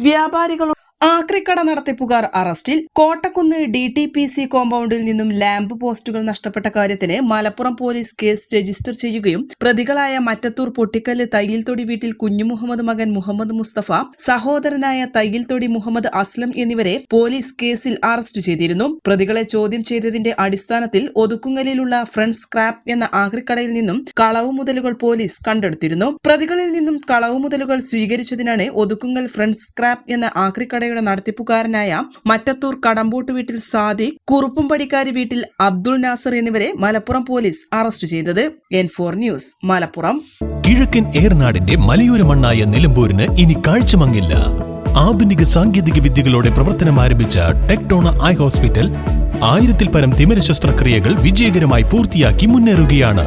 വ്യാപാരികളുടെ ആക്രിക്കട നടത്തിപ്പുകാർ അറസ്റ്റിൽ Kottakkunnu D T P C കോമ്പൗണ്ടിൽ നിന്നും ലാമ്പ് പോസ്റ്റുകൾ നഷ്ടപ്പെട്ട കാര്യത്തിന് മലപ്പുറം പോലീസ് കേസ് രജിസ്റ്റർ ചെയ്യുകയും പ്രതികളായ മറ്റത്തൂർ പൊട്ടിക്കല്ല് തയ്യിൽതൊടി വീട്ടിൽ കുഞ്ഞു മുഹമ്മദ് മകൻ മുഹമ്മദ് മുസ്തഫ സഹോദരനായ തയ്യിൽതൊടി മുഹമ്മദ് അസ്ലം എന്നിവരെ പോലീസ് കേസിൽ അറസ്റ്റ് ചെയ്തിരുന്നു. പ്രതികളെ ചോദ്യം ചെയ്തതിന്റെ അടിസ്ഥാനത്തിൽ ഒതുക്കുങ്ങലിലുള്ള ഫ്രണ്ട് സ്ക്രാപ്പ് എന്ന ആക്രിക്കടയിൽ നിന്നും കളവ് മുതലുകൾ പോലീസ് കണ്ടെടുത്തിരുന്നു. പ്രതികളിൽ നിന്നും കളവ് മുതലുകൾ സ്വീകരിച്ചതിനാണ് ഒതുക്കുങ്ങൽ ഫ്രണ്ട് സ്ക്രാപ്പ് എന്ന ആക്രിക്കടയുടെ നടത്തിപ്പുകാരനായ മറ്റത്തൂർ കടമ്പൂട്ട് വീട്ടിൽ സാദിഖ് കുറുപ്പുംപടിക്കാരി വീട്ടിൽ അബ്ദുൾ നാസർ എന്നിവരെ മലപ്പുറം പോലീസ് അറസ്റ്റ് ചെയ്തത്. N four news Malappuram. കിഴക്കൻ ഏർനാടിന്റെ മലയോര മണ്ണായ നിലമ്പൂരിന് ഇനി കാഴ്ചമങ്ങില്ല. ആധുനിക സാങ്കേതിക വിദ്യകളോടെ പ്രവർത്തനം ആരംഭിച്ച ടെക്ടോണ ഐ ഹോസ്പിറ്റൽ ആയിരത്തിൽ പരം തിമിര ശസ്ത്രക്രിയകൾ വിജയകരമായി പൂർത്തിയാക്കി മുന്നേറുകയാണ്.